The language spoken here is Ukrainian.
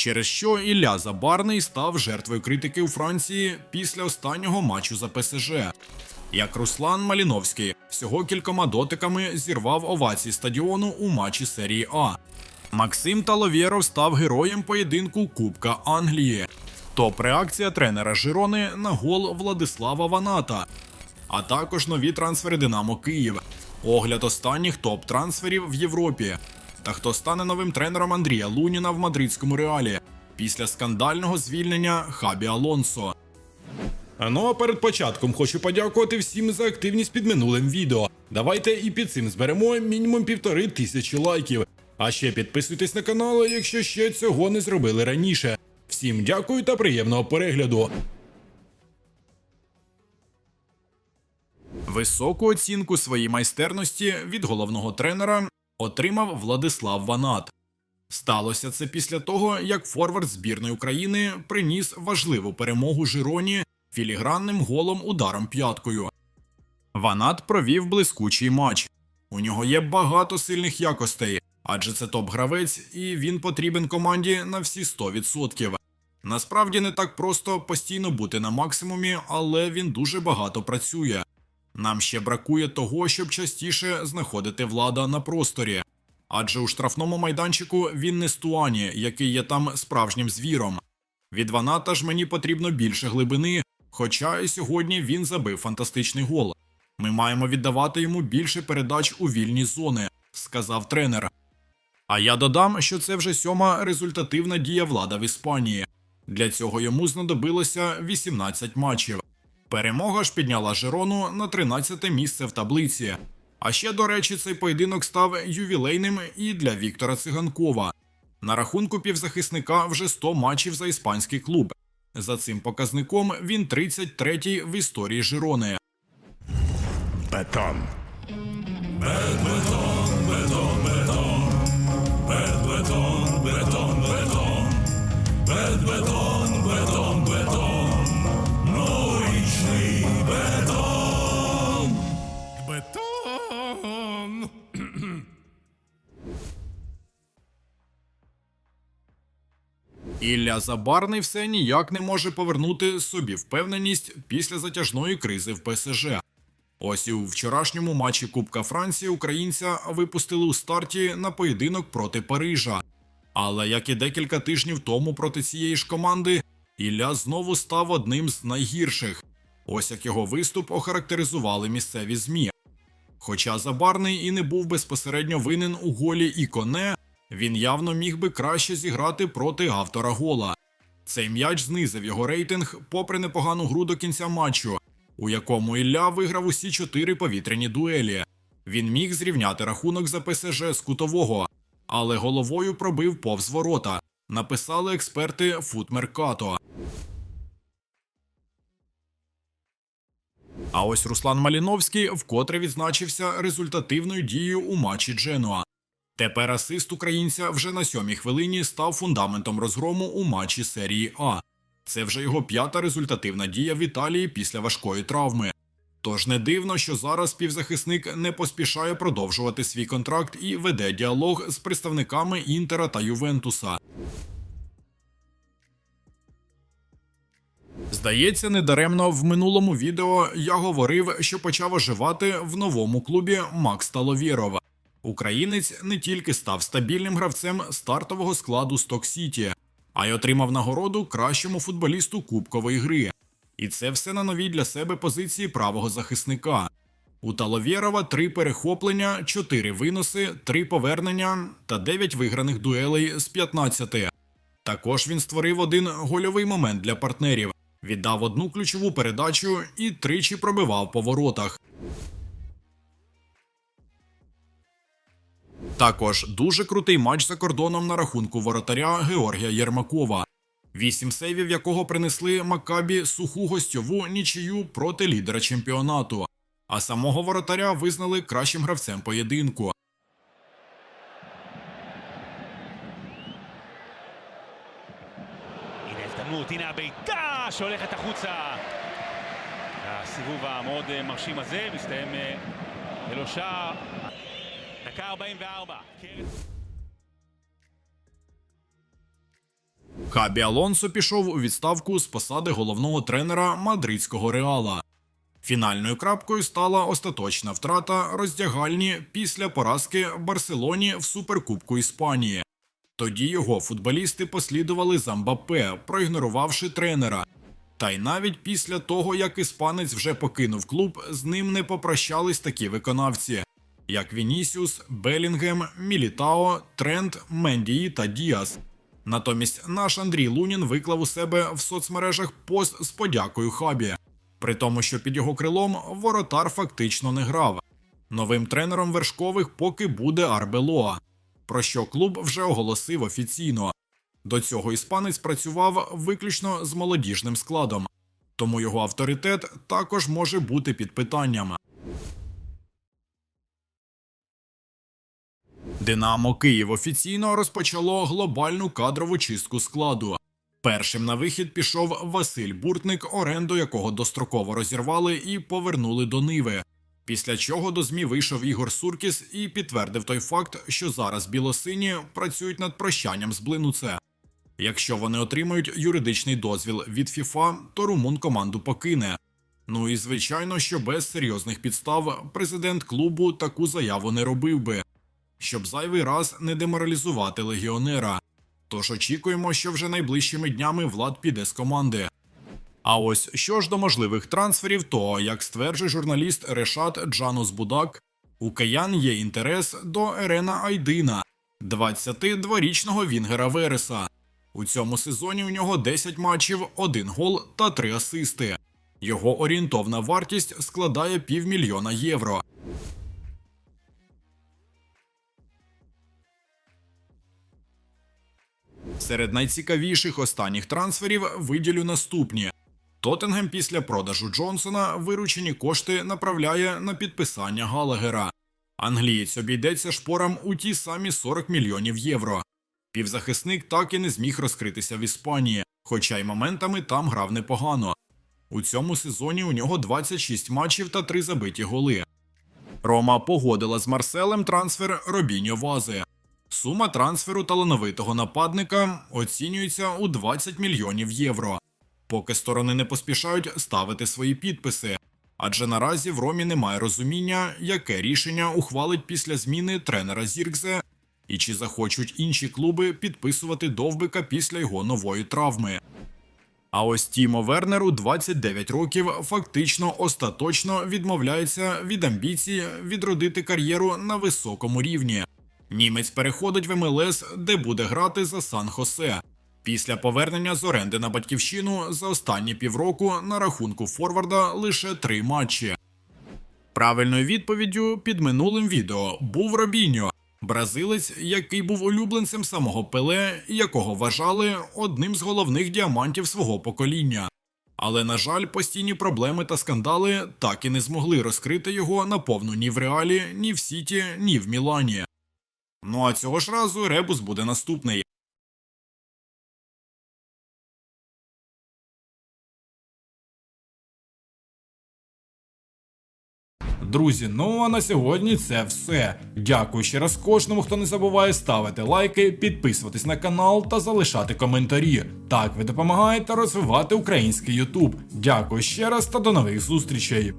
через що Ілля Забарний став жертвою критики у Франції після останнього матчу за ПСЖ. Як Руслан Маліновський всього кількома дотиками зірвав овації стадіону у матчі серії А. Максим Таловєров став героєм поєдинку Кубка Англії. Топ-реакція тренера Жирони на гол Владислава Ваната, а також нові трансфери Динамо Київ, огляд останніх топ-трансферів в Європі. Та хто стане новим тренером Андрія Луніна в мадридському реалі після скандального звільнення Хабі Алонсо. Ну а перед початком хочу подякувати всім за активність під минулим відео. Давайте і під цим зберемо мінімум півтори тисячі лайків. А ще підписуйтесь на канал, якщо ще цього не зробили раніше. Всім дякую та приємного перегляду. Високу оцінку своїй майстерності від головного тренера отримав Владислав Ванат. Сталося це після того, як форвард збірної України приніс важливу перемогу Жироні філігранним голом ударом п'яткою. Ванат провів блискучий матч. У нього є багато сильних якостей, адже це топ-гравець, і він потрібен команді на всі 100%. Насправді не так просто постійно бути на максимумі, але він дуже багато працює. Нам ще бракує того, щоб частіше знаходити влада на просторі. Адже у штрафному майданчику він не Стуані, який є там справжнім звіром. Від Ваната ж мені потрібно більше глибини, хоча і сьогодні він забив фантастичний гол. Ми маємо віддавати йому більше передач у вільні зони, сказав тренер. А я додам, що це вже сьома результативна дія влада в Іспанії. Для цього йому знадобилося 18 матчів. Перемога ж підняла Жирону на 13 місце в таблиці. А ще, до речі, цей поєдинок став ювілейним і для Віктора Циганкова. На рахунку півзахисника вже 100 матчів за іспанський клуб. За цим показником він 33-й в історії Жирони. Бетон. Бетон. Ілля Забарний все ніяк не може повернути собі впевненість після затяжної кризи в ПСЖ. Ось у вчорашньому матчі Кубка Франції українця випустили у старті на поєдинок проти Парижа. Але як і декілька тижнів тому проти цієї ж команди, Ілля знову став одним з найгірших. Ось як його виступ охарактеризували місцеві ЗМІ. Хоча Забарний і не був безпосередньо винен у голі і коне, він явно міг би краще зіграти проти автора гола. Цей м'яч знизив його рейтинг попри непогану гру до кінця матчу, у якому Ілля виграв усі чотири повітряні дуелі. Він міг зрівняти рахунок за ПСЖ з кутового, але головою пробив повз ворота. Написали експерти Футмеркато. А ось Руслан Маліновський вкотре відзначився результативною дією у матчі Дженуа. Тепер асист українця вже на сьомій хвилині став фундаментом розгрому у матчі серії А. Це вже його п'ята результативна дія в Італії після важкої травми. Тож не дивно, що зараз півзахисник не поспішає продовжувати свій контракт і веде діалог з представниками Інтера та Ювентуса. Здається, недаремно в минулому відео я говорив, що почав оживати в новому клубі Макс Таловєров. Українець не тільки став стабільним гравцем стартового складу Сток Сіті, а й отримав нагороду кращому футболісту кубкової гри. І це все на новій для себе позиції правого захисника. У Таловєрова три перехоплення, чотири виноси, три повернення та дев'ять виграних дуелей з 15. Також він створив один гольовий момент для партнерів, віддав одну ключову передачу і тричі пробивав по воротах. Також дуже крутий матч за кордоном на рахунку воротаря Георгія Єрмакова, вісім сейвів якого принесли Макабі суху гостьову нічию проти лідера чемпіонату. А самого воротаря визнали кращим гравцем поєдинку. הנה ההזדמנות, הנה הבעיטה שהולכת החוצה. הסיבוב המאוד אה, מרשים הזה מסתיים אה, ללא שער. דקה 44. קרן- Хабі Алонсо пішов у відставку з посади головного тренера мадридського реала. Фінальною крапкою стала остаточна втрата роздягальні після поразки Барселоні в суперкубку Іспанії. Тоді його футболісти послідували за Мбаппе, проігнорувавши тренера. Та й навіть після того, як іспанець вже покинув клуб, з ним не попрощались такі виконавці, як Вінісіус, Белінгем, Мілітао, Трент, Мендії та Діас. Натомість наш Андрій Лунін виклав у себе в соцмережах пост з подякою хабі, при тому, що під його крилом воротар фактично не грав. Новим тренером вершкових поки буде Арбелоа, про що клуб вже оголосив офіційно. До цього іспанець працював виключно з молодіжним складом, тому його авторитет також може бути під питанням. Динамо Київ офіційно розпочало глобальну кадрову чистку складу. Першим на вихід пішов Василь Буртник, оренду якого достроково розірвали і повернули до Ниви. Після чого до ЗМІ вийшов Ігор Суркіс і підтвердив той факт, що зараз білосині працюють над прощанням з Блинуце. Якщо вони отримають юридичний дозвіл від ФІФА, то румун команду покине. Ну і звичайно, що без серйозних підстав президент клубу таку заяву не робив би, щоб зайвий раз не деморалізувати легіонера. Тож очікуємо, що вже найближчими днями влад піде з команди. А ось що ж до можливих трансферів, то як стверджує журналіст Решат Джанус Будак, у киян є інтерес до Ерена Айдина, 22-річного Вінгера Вереса. У цьому сезоні у нього 10 матчів, 1 гол та 3 асисти. Його орієнтовна вартість складає півмільйона євро. Серед найцікавіших останніх трансферів виділю наступні. Тоттенгем після продажу Джонсона виручені кошти направляє на підписання Галагера. Англієць обійдеться шпорам у ті самі 40 мільйонів євро. Півзахисник так і не зміг розкритися в Іспанії, хоча й моментами там грав непогано. У цьому сезоні у нього 26 матчів та 3 забиті голи. Рома погодила з Марселем трансфер Робіньо Вази. Сума трансферу талановитого нападника оцінюється у 20 мільйонів євро. Поки сторони не поспішають ставити свої підписи, адже наразі в Ромі немає розуміння, яке рішення ухвалить після зміни тренера Зіркзе, і чи захочуть інші клуби підписувати довбика після його нової травми. А ось Тімо Вернеру 29 років фактично остаточно відмовляється від амбіції відродити кар'єру на високому рівні. Німець переходить в МЛС, де буде грати за Сан-Хосе. Після повернення з оренди на батьківщину за останні півроку на рахунку Форварда лише три матчі. Правильною відповіддю під минулим відео був Робіньо, бразилець, який був улюбленцем самого Пеле, якого вважали одним з головних діамантів свого покоління. Але, на жаль, постійні проблеми та скандали так і не змогли розкрити його наповну ні в Реалі, ні в Сіті, ні в Мілані. Ну а цього ж разу ребус буде наступний. Друзі, ну а на сьогодні це все. Дякую ще раз кожному, хто не забуває ставити лайки, підписуватись на канал та залишати коментарі. Так ви допомагаєте розвивати український Ютуб. Дякую ще раз та до нових зустрічей.